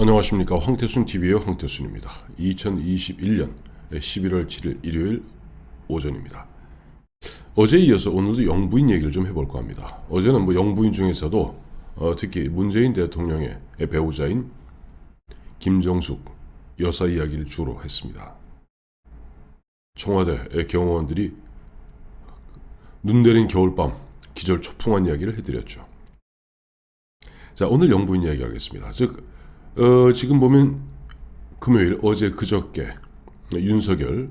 안녕하십니까 황태순 TV의 황태순입니다. 2021년 11월 7일 일요일 오전입니다. 어제에 이어서 오늘도 영부인 얘기를 좀 해볼까 합니다. 어제는 뭐 영부인 중에서도 어, 특히 문재인 대통령의 배우자인 김정숙 여사 이야기를 주로 했습니다. 청와대 경호원들이 눈 내린 겨울밤 기절 초풍한 이야기를 해드렸죠. 자 오늘 영부인 이야기 하겠습니다. 즉 어, 지금 보면 금요일 어제 그저께 윤석열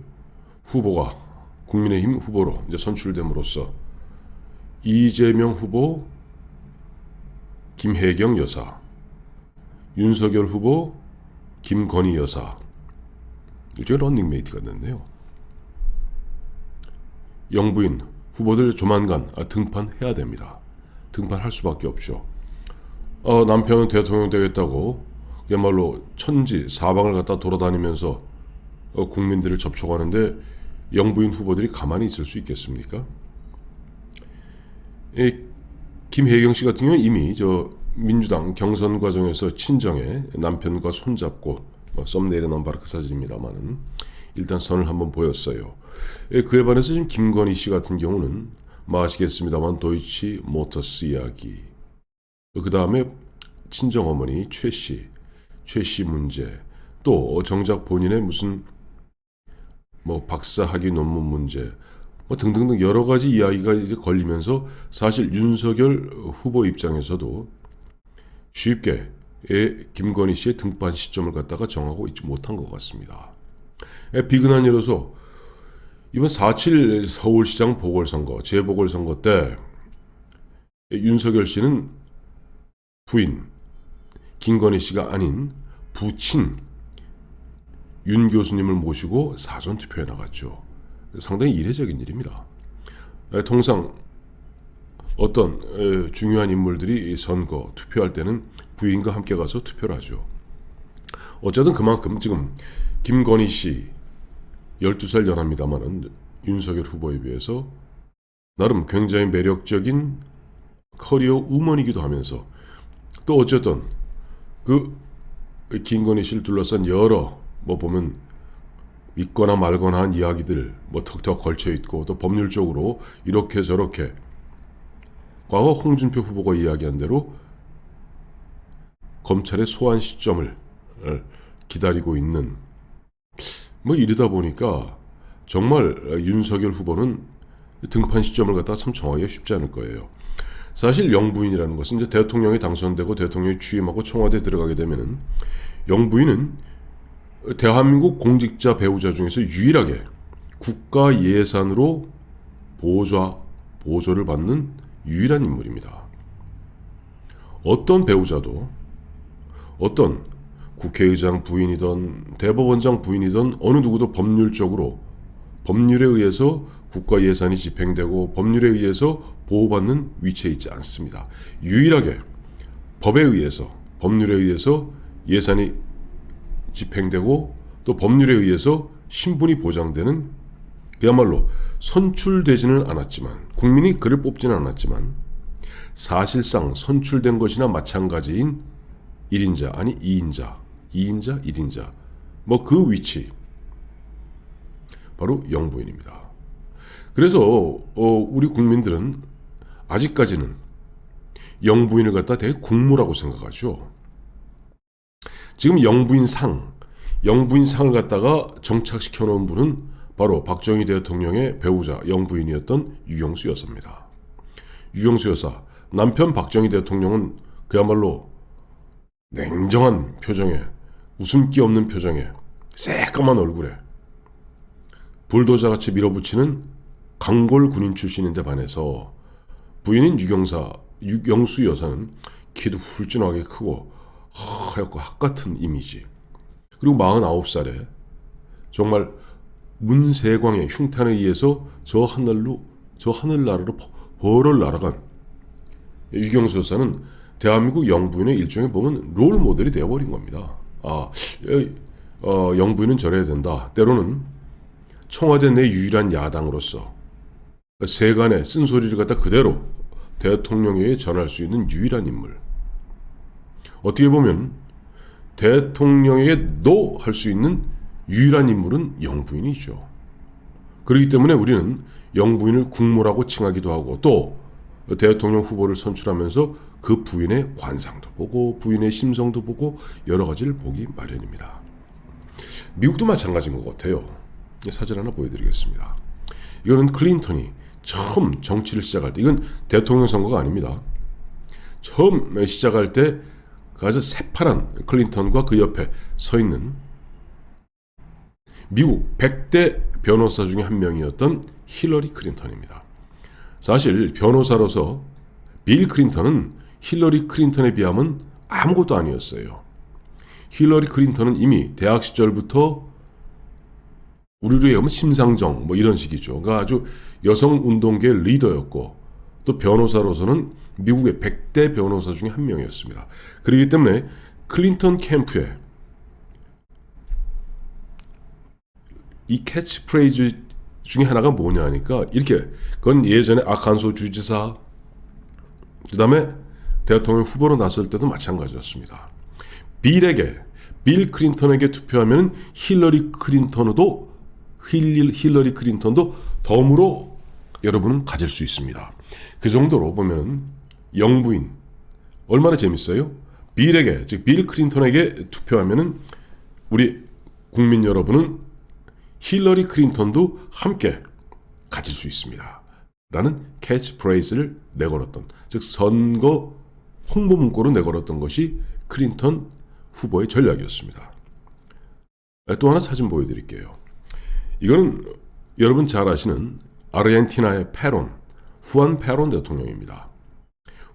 후보가 국민의힘 후보로 이제 선출됨으로써 이재명 후보, 김혜경 여사, 윤석열 후보, 김건희 여사 이제 런닝메이트가 됐네요. 영부인 후보들 조만간 아, 등판해야 됩니다. 등판할 수밖에 없죠. 어, 남편은 대통령 되겠다고 그야말로 천지 사방을 갖다 돌아다니면서 어, 국민들을 접촉하는데 영부인 후보들이 가만히 있을 수 있겠습니까? 이 김혜경 씨 같은 경우는 이미 저 민주당 경선 과정에서 친정에 남편과 손잡고 뭐썸 내려놓은 바로 그 사진입니다만은 일단 선을 한번 보였어요. 예, 그에 반해서 지금 김건희 씨 같은 경우는 뭐 아시겠습니다만 도이치 모터스 이야기 그 다음에 친정 어머니 최 씨, 최씨 문제, 또 정작 본인의 무슨 뭐 박사학위 논문 문제, 뭐 등등등 여러 가지 이야기가 이제 걸리면서 사실 윤석열 후보 입장에서도 쉽게 예, 김건희 씨의 등판 시점을 갖다가 정하고 있지 못한 것 같습니다. 예, 비근한 예로서 이번 4.7 서울시장 보궐선거, 재보궐선거 때 윤석열 씨는 부인 김건희 씨가 아닌 부친 윤 교수님을 모시고 사전 투표에 나갔죠. 상당히 이례적인 일입니다. 에, 통상 어떤 에, 중요한 인물들이 이 선거 투표할 때는 부인과 함께 가서 투표를 하죠. 어쨌든 그만큼 지금 김건희 씨 12살 연합니다마는 윤석열 후보에 비해서 나름 굉장히 매력적인 커리어 우먼이기도 하면서 또 어쨌든 그 김건희 씨를 둘러싼 여러 뭐 보면 믿거나 말거나 한 이야기들 뭐 턱턱 걸쳐 있고 또 법률적으로 이렇게 저렇게 과거 홍준표 후보가 이야기한 대로 검찰의 소환 시점을 기다리고 있는 뭐 이러다 보니까 정말 윤석열 후보는 등판 시점을 갖다 참 정하기가 쉽지 않을 거예요. 사실 영부인이라는 것은 이제 대통령이 당선되고 대통령이 취임하고 청와대 에 들어가게 되면은 영부인은 대한민국 공직자 배우자 중에서 유일하게 국가 예산으로 보좌 보조를 받는 유일한 인물입니다. 어떤 배우자도 어떤 국회의장 부인이든 대법원장 부인이든 어느 누구도 법률적으로 법률에 의해서 국가 예산이 집행되고 법률에 의해서 보호받는 위치에 있지 않습니다. 유일하게 법에 의해서 법률에 의해서 예산이 집행되고 또 법률에 의해서 신분이 보장되는 그야말로 선출되지는 않았지만 국민이 그를 뽑지는 않았지만 사실상 선출된 것이나 마찬가지인 1인자 아니 2인자 2인자 1인자 뭐 그 위치 바로 영부인입니다. 그래서 어, 우리 국민들은 아직까지는 영부인을 갖다 되게 국무라고 생각하죠. 지금 영부인 상, 영부인 상을 갖다가 정착시켜 놓은 분은 바로 박정희 대통령의 배우자 영부인이었던 유영수 여사입니다. 유영수 여사, 남편 박정희 대통령은 그야말로 냉정한 표정에 웃음기 없는 표정에 새까만 얼굴에 불도저같이 밀어붙이는 강골 군인 출신인데 반해서 부인인 유경사 유경수 여사는 키도 훌진하게 크고 하얗고 학 같은 이미지. 그리고 49살에 정말 문세광의 흉탄에 의해서 저 하늘로 저 하늘나라로 벌을 날아간 유경수 여사는 대한민국 영부인의 일종의 보면 롤 모델이 되어버린 겁니다. 아, 어, 영부인은 저래야 된다. 때로는 청와대 내 유일한 야당으로서 세간의 쓴소리를 갖다 그대로 대통령에게 전할 수 있는 유일한 인물. 어떻게 보면 대통령에게 노 할 수 있는 유일한 인물은 영부인이죠. 그렇기 때문에 우리는 영부인을 국모라고 칭하기도 하고 또 대통령 후보를 선출하면서 그 부인의 관상도 보고 부인의 심성도 보고 여러 가지를 보기 마련입니다. 미국도 마찬가지인 것 같아요. 사진 하나 보여드리겠습니다. 이거는 클린턴이 처음 정치를 시작할 때 이건 대통령 선거가 아닙니다. 처음 시작할 때 아주 새파란 클린턴과 그 옆에 서 있는 미국 100대 변호사 중에 한 명이었던 힐러리 클린턴입니다. 사실 변호사로서 빌 클린턴은 힐러리 클린턴에 비하면 아무것도 아니었어요. 힐러리 클린턴은 이미 대학 시절부터 우리로 얘기하면 심상정 뭐 이런 식이죠. 그러니까 아주 여성 운동계 리더였고 또 변호사로서는 미국의 100대 변호사 중에 한 명이었습니다. 그렇기 때문에 클린턴 캠프에 이 캐치프레이즈 중에 하나가 뭐냐 하니까 이렇게 그건 예전에 아칸소 주지사 그다음에 대통령 후보로 나설 때도 마찬가지였습니다. 빌에게 빌 클린턴에게 투표하면 힐러리 클린턴도 힐, 힐러리 클린턴도 덤으로 여러분은 가질 수 있습니다. 그 정도로 보면 영부인 얼마나 재밌어요? 빌에게 즉 빌 클린턴에게 투표하면은 우리 국민 여러분은 힐러리 클린턴도 함께 가질 수 있습니다. 라는 캐치프레이즈를 내걸었던 즉 선거 홍보 문구로 내걸었던 것이 클린턴 후보의 전략이었습니다. 또 하나 사진 보여드릴게요. 이거는 여러분 잘 아시는 아르헨티나의 페론, 후안 페론 대통령입니다.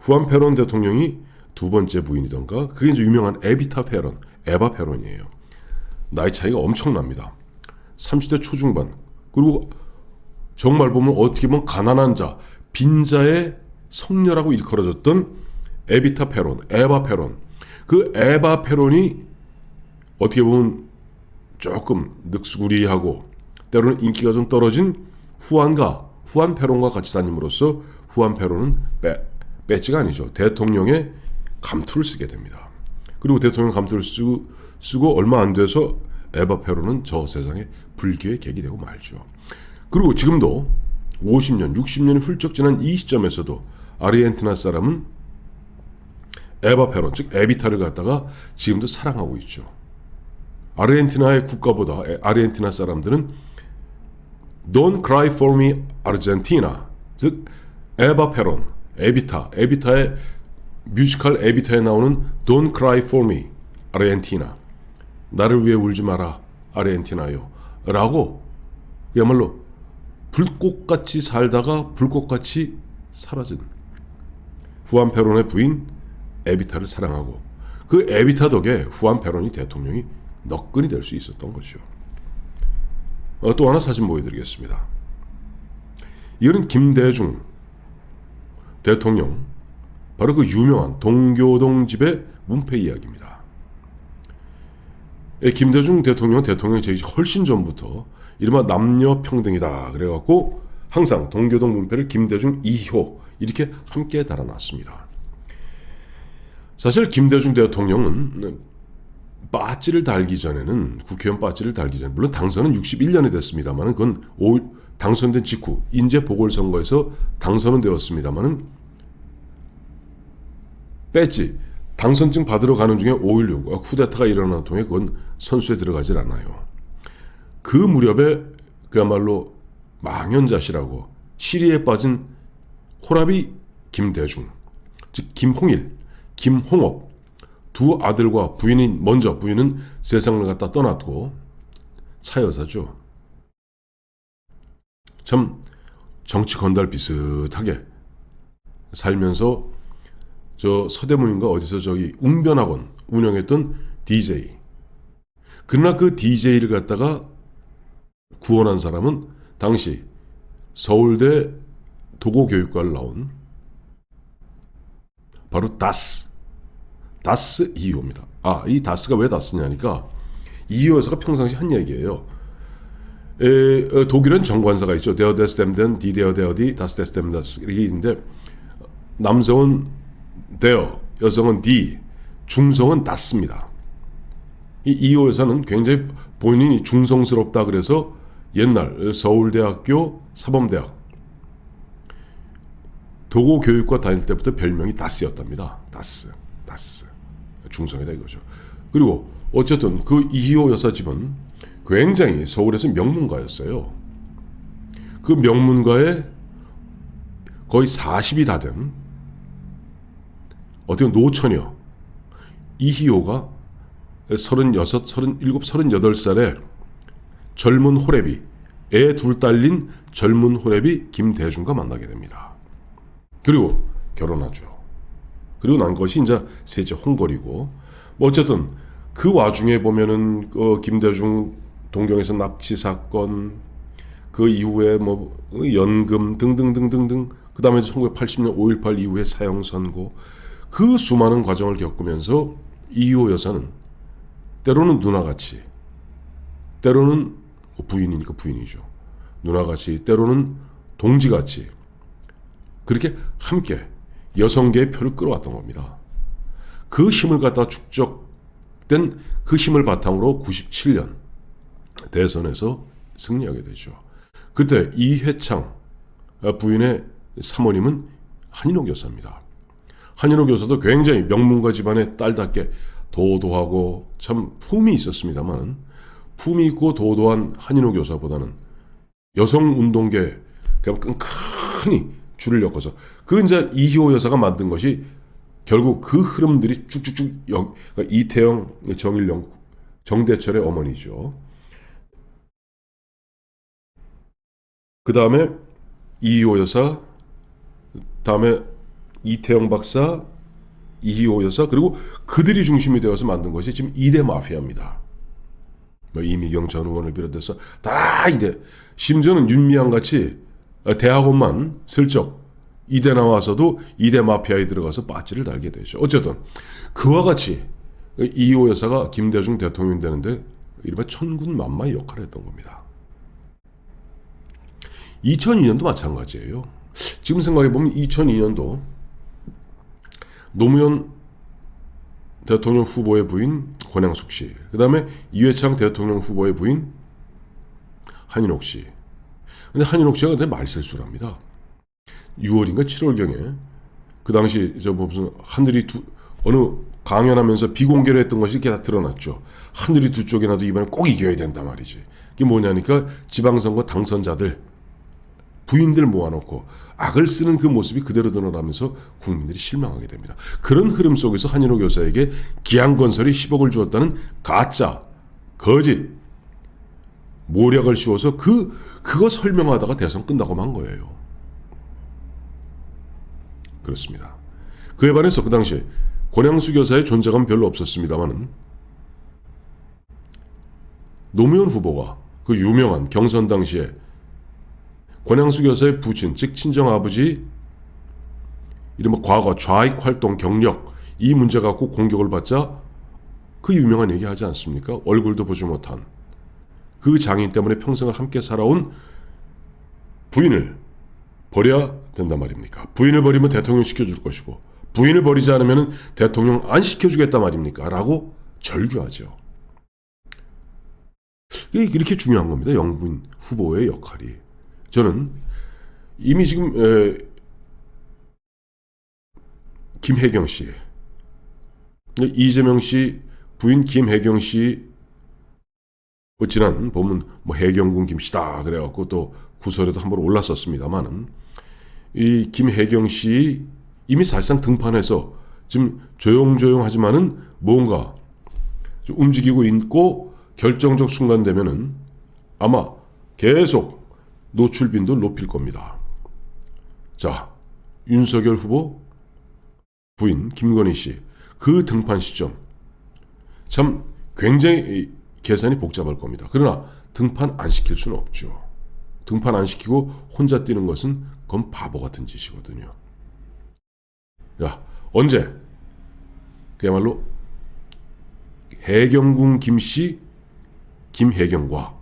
후안 페론 대통령이 두 번째 부인이던가 그게 이제 유명한 에비타 페론, 에바 페론이에요. 나이 차이가 엄청납니다. 30대 초중반. 그리고 정말 보면 어떻게 보면 가난한 자, 빈자의 성녀라고 일컬어졌던 에비타 페론, 에바 페론. 그 에바 페론이 어떻게 보면 조금 늑수구리하고 때로는 인기가 좀 떨어진 후안과 후안 페론과 같이 다님으로써 후안 페론은 빼, 배지가 아니죠. 대통령의 감투를 쓰게 됩니다. 그리고 대통령 감투를 쓰고, 쓰고 얼마 안 돼서 에바 페론은 저 세상에 불교의 객이 되고 말죠. 그리고 지금도 50년, 60년이 훌쩍 지난 이 시점에서도 아르헨티나 사람은 에바 페론, 즉 에비타를 갖다가 지금도 사랑하고 있죠. 아르헨티나의 국가보다 아르헨티나 사람들은 Don't cry for me, Argentina. 즉 에바 페론, 에비타, 에비타의 뮤지컬 에비타에 나오는 Don't cry for me, 아르헨티나. 나를 위해 울지 마라, 아르헨티나요. 라고 그야말로 불꽃같이 살다가 불꽃같이 사라진 후안 페론의 부인 에비타를 사랑하고 그 에비타 덕에 후안 페론이 대통령이 너끈이 될수 있었던 거죠. 어, 또 하나 사진 보여드리겠습니다. 이거는 김대중 대통령 바로 그 유명한 동교동 집의 문패 이야기입니다. 예, 김대중 대통령은 대통령이 되기 훨씬 전부터 이른바 남녀 평등이다 그래갖고 항상 동교동 문패를 김대중 2호 이렇게 함께 달아놨습니다. 사실 김대중 대통령은 빠지를 달기 전에는 국회의원 빠지를 달기 전에 물론 당선은 61년이 됐습니다만은 그건 5, 당선된 직후 인재 보궐선거에서 당선은 되었습니다만은 배지 당선증 받으러 가는 중에 5.16 쿠데타가 일어난 통에 그건 선수에 들어가질 않아요. 그 무렵에 그야말로 망연자실하고 시리에 빠진 호랍이 김대중, 즉 김홍일, 김홍업 두 아들과 부인이 먼저 부인은 세상을 갖다 떠났고 차 여사죠. 참 정치 건달 비슷하게 살면서 저 서대문인가 어디서 저기 웅변학원 운영했던 DJ. 그러나 그 DJ를 갖다가 구원한 사람은 당시 서울대 도고교육과를 나온 바로 다스. 다스 이호입니다. 아, 이 다스가 왜 다스냐니까 이호 여사가 평상시 한 얘기예요. 에, 어, 독일은 정관사가 있죠. 데어데스템덴, 디데어데어디, 다스데스템다스 이게 있는데 남성은 데어, 여성은 디, 중성은 다스입니다. 이 이호 여사는 굉장히 본인이 중성스럽다 그래서 옛날 서울대학교 사범대학 도고 교육과 다닐 때부터 별명이 다스였답니다. 다스, 다스. 중성이다 이거죠. 그리고 어쨌든 그 이희호 여사 집은 굉장히 서울에서 명문가였어요. 그 명문가에 거의 40이 다 된 어떻게 노처녀 이희호가 36, 37, 38살에 젊은 호래비, 애 둘 딸린 젊은 호래비 김대중과 만나게 됩니다. 그리고 결혼하죠. 그리고 난 것이 이제 셋째 홍걸이고 뭐 어쨌든 그 와중에 보면은 어, 김대중 동경에서 납치 사건 그 이후에 뭐 연금 등등등등등 그 다음에 1980년 5.18 이후에 사형 선고. 그 수많은 과정을 겪으면서 이호 여사는 때로는 누나같이 때로는 뭐 부인이니까 부인이죠. 누나같이 때로는 동지같이 그렇게 함께 여성계의 표를 끌어왔던 겁니다. 그 힘을 갖다 축적된 그 힘을 바탕으로 97년 대선에서 승리하게 되죠. 그때 이회창 부인의 사모님은 한인호 교사입니다. 한인호 교사도 굉장히 명문가 집안의 딸답게 도도하고 참 품이 있었습니다만 품이 있고 도도한 한인호 교사보다는 여성 운동계 그냥 끈끈히 줄을 엮어서 그 이제 이희호 여사가 만든 것이 결국 그 흐름들이 쭉쭉쭉 영, 그러니까 이태영, 정일영, 정대철의 어머니죠. 그 다음에 이희호 여사, 다음에 이태영 박사, 이희호 여사, 그리고 그들이 중심이 되어서 만든 것이 지금 이대 마피아입니다. 뭐 이미경 전 의원을 비롯해서 다 이대, 심지어는 윤미향 같이 대학원만 슬쩍 이대 나와서도 이대 마피아에 들어가서 빠지를 달게 되죠. 어쨌든 그와 같이 이호 여사가 김대중 대통령 되는데 이른바 천군 만마의 역할을 했던 겁니다. 2002년도 마찬가지예요. 지금 생각해 보면 2002년도 노무현 대통령 후보의 부인 권양숙 씨, 그 다음에 이회창 대통령 후보의 부인 한인옥 씨. 근데 한인옥 씨가 근데 말실수랍니다. 6월인가 7월경에 그 당시 저 무슨 하늘이 두 어느 강연하면서 비공개로 했던 것이 이렇게 다 드러났죠. 하늘이 두 쪽이 나도 이번에 꼭 이겨야 된다 말이지. 이게 뭐냐니까 지방선거 당선자들 부인들 모아놓고 악을 쓰는 그 모습이 그대로 드러나면서 국민들이 실망하게 됩니다. 그런 흐름 속에서 한인호 교사에게 기양건설이 10억을 주었다는 가짜, 거짓, 모략을 씌워서 그 그거 설명하다가 대선 끝나고 만 거예요. 그렇습니다. 그에 반해서 그 당시 권양수 교사의 존재감 별로 없었습니다만은 노무현 후보가 그 유명한 경선 당시에 권양수 교사의 부친 즉 친정 아버지 이른바 과거 좌익 활동 경력 이 문제 갖고 공격을 받자 그 유명한 얘기 하지 않습니까? 얼굴도 보지 못한 그 장인 때문에 평생을 함께 살아온 부인을 버려야 된단 말입니까? 부인을 버리면 대통령 시켜줄 것이고 부인을 버리지 않으면 대통령 안 시켜주겠다 말입니까? 라고 절규하죠. 이게 이렇게 중요한 겁니다. 영분 후보의 역할이. 저는 이미 지금 에, 김혜경 씨, 이재명 씨 부인 김혜경 씨뭐 지난 보면 뭐 해경군 김씨다 그래갖고 또 구설에도 한번 올랐었습니다만은 이 김혜경 씨 이미 사실상 등판해서 지금 조용조용하지만은 뭔가 좀 움직이고 있고 결정적 순간 되면은 아마 계속 노출 빈도 높일 겁니다. 자, 윤석열 후보 부인 김건희 씨 그 등판 시점 참 굉장히 계산이 복잡할 겁니다. 그러나 등판 안 시킬 수는 없죠. 등판 안 시키고 혼자 뛰는 것은 그건 바보 같은 짓이거든요. 야, 언제? 그야말로 해경궁 김씨 김혜경과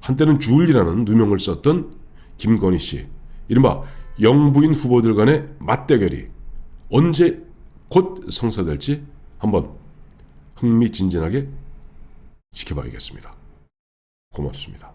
한때는 주울리라는 누명을 썼던 김건희 씨, 이른바 영부인 후보들 간의 맞대결이 언제 곧 성사될지 한번 흥미진진하게 지켜봐야겠습니다. 고맙습니다.